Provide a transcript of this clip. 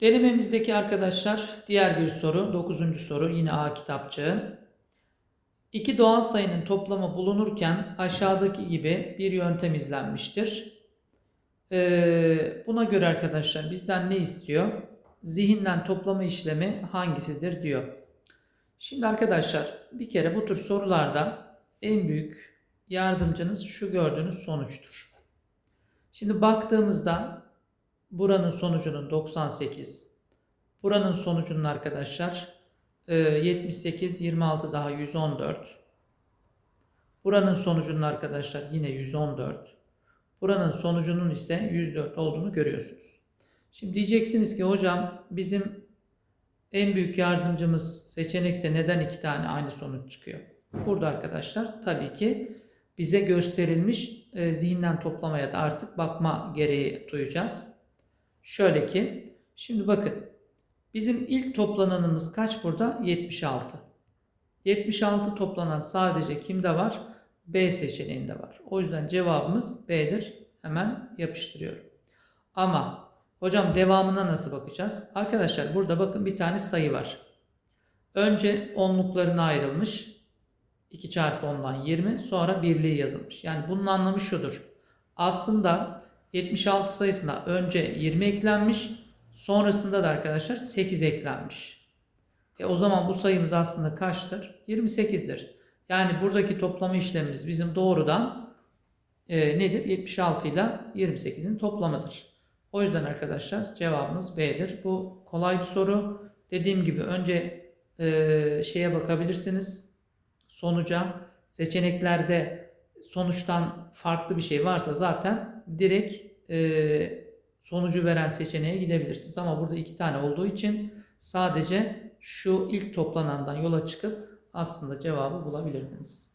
Denememizdeki arkadaşlar diğer bir soru. Dokuzuncu soru yine A kitapçığı. İki doğal sayının toplamı bulunurken aşağıdaki gibi bir yöntem izlenmiştir. Ee, buna göre arkadaşlar bizden ne istiyor? Zihinden toplama işlemi hangisidir diyor. Şimdi arkadaşlar bir kere bu tür sorularda en büyük yardımcınız şu gördüğünüz sonuçtur. Şimdi baktığımızda buranın sonucunun 98, buranın sonucunun arkadaşlar e, 78, 26 daha 114. Buranın sonucunun arkadaşlar yine 114. Buranın sonucunun ise 104 olduğunu görüyorsunuz. Şimdi diyeceksiniz ki hocam bizim en büyük yardımcımız seçenekse neden iki tane aynı sonuç çıkıyor? Burada arkadaşlar tabii ki bize gösterilmiş e, zihinden toplamaya da artık bakma gereği duyacağız. Şöyle ki şimdi bakın bizim ilk toplananımız kaç burada? 76. 76 toplanan sadece kimde var? B seçeneğinde var. O yüzden cevabımız B'dir. Hemen yapıştırıyorum. Ama hocam devamına nasıl bakacağız? Arkadaşlar burada bakın bir tane sayı var. Önce onluklarına ayrılmış. 2 çarpı 10'dan 20 sonra birliği yazılmış. Yani bunun anlamı şudur. Aslında 76 sayısına önce 20 eklenmiş sonrasında da arkadaşlar 8 eklenmiş. E o zaman bu sayımız aslında kaçtır? 28'dir. Yani buradaki toplama işlemimiz bizim doğrudan e, nedir? 76 ile 28'in toplamıdır. O yüzden arkadaşlar cevabımız B'dir. Bu kolay bir soru. Dediğim gibi önce e, şeye bakabilirsiniz. Sonuca seçeneklerde sonuçtan farklı bir şey varsa zaten direkt e, sonucu veren seçeneğe gidebilirsiniz. Ama burada iki tane olduğu için sadece şu ilk toplanandan yola çıkıp aslında cevabı bulabilirdiniz.